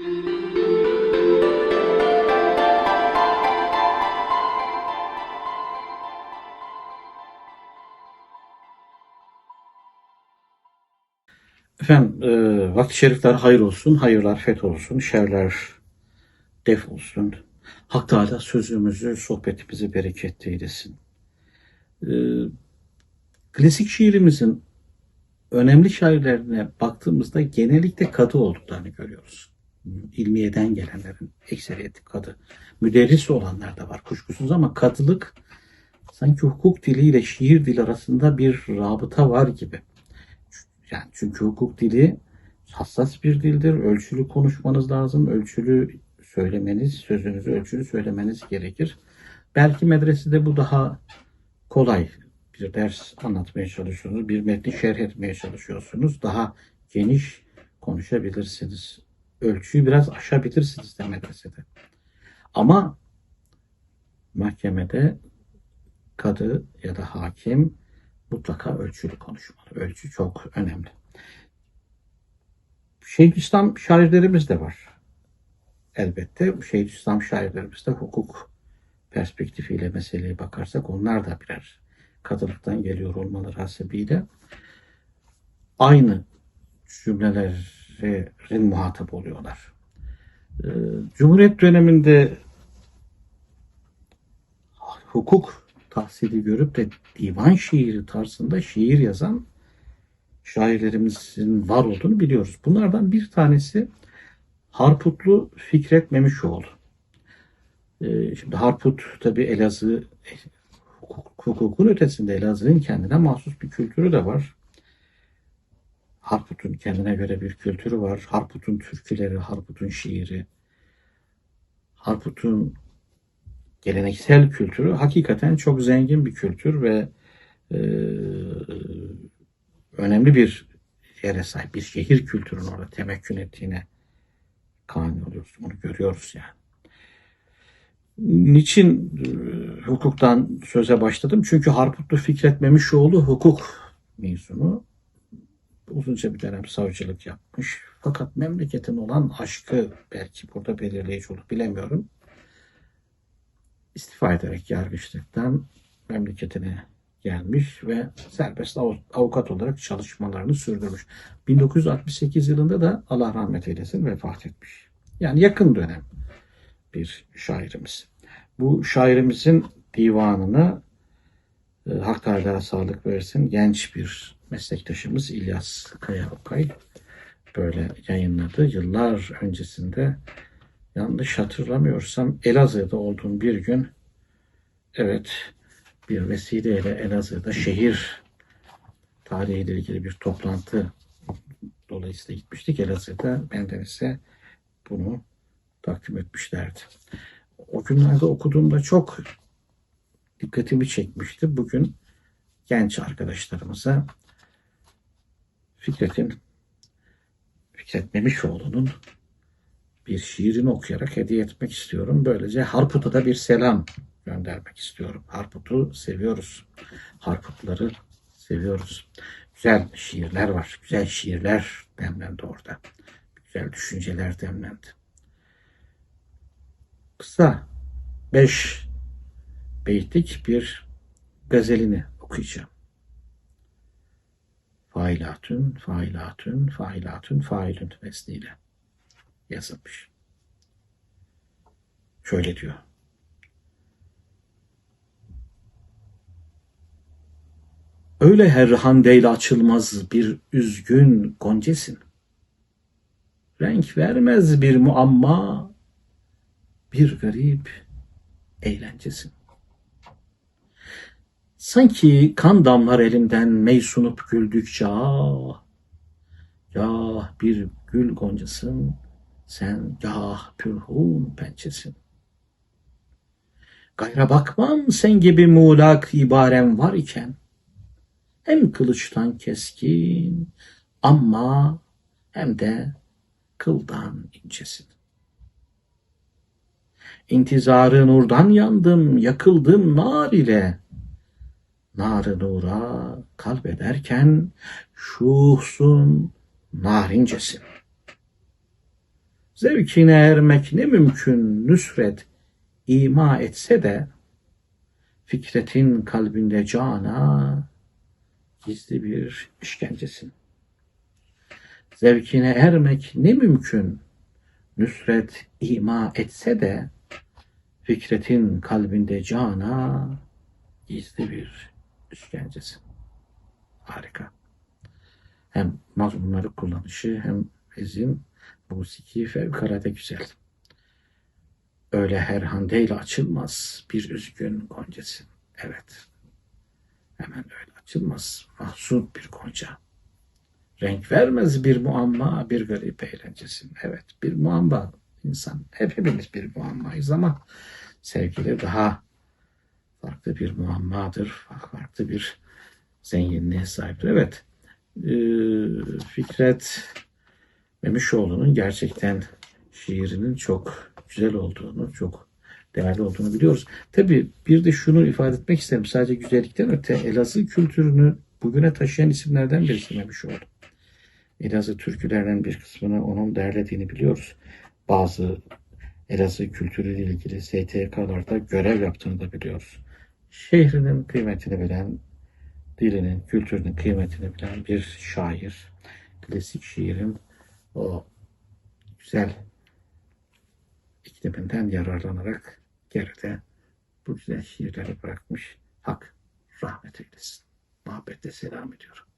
Efendim, e, vakti şerifler hayır olsun, hayırlar feth olsun, şerler def olsun. Hak Teala sözümüzü, sohbetimizi bereketli eylesin. E, klasik şiirimizin önemli şairlerine baktığımızda genellikle kadı olduklarını görüyoruz. İlmiyeden gelenlerin ekseriyeti kadı. Müderris olanlar da var kuşkusuz ama kadılık sanki hukuk diliyle şiir dili arasında bir rabıta var gibi. Yani çünkü hukuk dili hassas bir dildir. Ölçülü konuşmanız lazım. Ölçülü söylemeniz, sözünüzü ölçülü söylemeniz gerekir. Belki medresede bu daha kolay. Bir ders anlatmaya çalışıyorsunuz. Bir metni şerh etmeye çalışıyorsunuz. Daha geniş konuşabilirsiniz. Ölçüyü biraz aşabilirsiniz de medresede. Ama mahkemede kadı ya da hakim mutlaka ölçülü konuşmalı. Ölçü çok önemli. Şeyhülislam şairlerimiz de var. Elbette Şeyhülislam şairlerimiz de hukuk perspektifiyle meseleye bakarsak onlar da birer kadılıktan geliyor olmaları hasebiyle aynı cümlelerin muhatap oluyorlar. Ee, Cumhuriyet döneminde hukuk tahsili görüp de divan şiiri tarzında şiir yazan şairlerimizin var olduğunu biliyoruz. Bunlardan bir tanesi Harputlu Fikret Memişoğlu. Ee, şimdi Harput tabi Elazığ hukuk, hukukun ötesinde Elazığ'ın kendine mahsus bir kültürü de var. Harput'un kendine göre bir kültürü var. Harput'un türküleri, Harput'un şiiri, Harput'un geleneksel kültürü hakikaten çok zengin bir kültür ve e, önemli bir yere sahip bir şehir kültürünün orada temekkün ettiğine kani oluyoruz. Bunu görüyoruz yani. Niçin e, hukuktan söze başladım? Çünkü Harputlu Fikret Memişoğlu hukuk mezunu. Uzunca bir dönem savcılık yapmış. Fakat memleketin olan aşkı belki burada belirleyici olur bilemiyorum istifa ederek yargıçlıktan memleketine gelmiş ve serbest av- avukat olarak çalışmalarını sürdürmüş. 1968 yılında da Allah rahmet eylesin vefat etmiş. Yani yakın dönem bir şairimiz. Bu şairimizin divanını e, Hak sağlık versin genç bir meslektaşımız İlyas Kaya Okay böyle yayınladı. Yıllar öncesinde yanlış hatırlamıyorsam Elazığ'da olduğum bir gün evet bir vesileyle Elazığ'da şehir tarihiyle ilgili bir toplantı dolayısıyla gitmiştik. Elazığ'da bendenize bunu takdim etmişlerdi. O günlerde okuduğumda çok dikkatimi çekmişti. Bugün genç arkadaşlarımıza Fikret'in Fikret Memişoğlu'nun bir şiirini okuyarak hediye etmek istiyorum. Böylece Harput'a da bir selam göndermek istiyorum. Harput'u seviyoruz. Harputları seviyoruz. Güzel şiirler var. Güzel şiirler demlendi orada. Güzel düşünceler demlendi. Kısa beş beytlik bir gazelini okuyacağım. Failatün, failatün, failatün, failün vesniyle yazılmış. Şöyle diyor. Öyle her handeyle açılmaz bir üzgün goncesin. Renk vermez bir muamma, bir garip eğlencesin. Sanki kan damlar elimden meysunup güldükçe ah, ya bir gül goncasın, sen gah pürhun pençesin. Gayra bakmam sen gibi muğlak ibarem var iken, hem kılıçtan keskin ama hem de kıldan incesin. İntizarı nurdan yandım, yakıldım nar ile. Narı nura kalbederken şuhsun narincesin. Zevkine ermek ne mümkün nüsret ima etse de Fikretin kalbinde cana gizli bir işkencesin. Zevkine ermek ne mümkün nüsret ima etse de Fikretin kalbinde cana gizli bir işkencesin. Harika. Hem mazmunları kullanışı hem ezin musiki fevkalade güzel. Öyle her handeyle açılmaz bir üzgün goncesin. Evet. Hemen öyle açılmaz. Mahzun bir gonca. Renk vermez bir muamma bir garip eğlencesin. Evet bir muamma insan. Hep hepimiz bir muammayız ama sevgili daha farklı bir muammadır. Farklı bir zenginliğe sahiptir. Evet. Ee, Fikret Memişoğlu'nun gerçekten şiirinin çok güzel olduğunu, çok değerli olduğunu biliyoruz. Tabii bir de şunu ifade etmek isterim. Sadece güzellikten öte Elazığ kültürünü bugüne taşıyan isimlerden birisi Memişoğlu. Elazığ türkülerinin bir kısmını onun derlediğini biliyoruz. Bazı Elazığ kültürüyle ilgili STK'larda görev yaptığını da biliyoruz. Şehrinin kıymetini bilen, dilinin, kültürünün kıymetini bilen bir şair. Klasik şiirin o güzel ikliminden yararlanarak geride bu güzel şiirleri bırakmış. Hak rahmet eylesin. Muhabbetle selam ediyorum.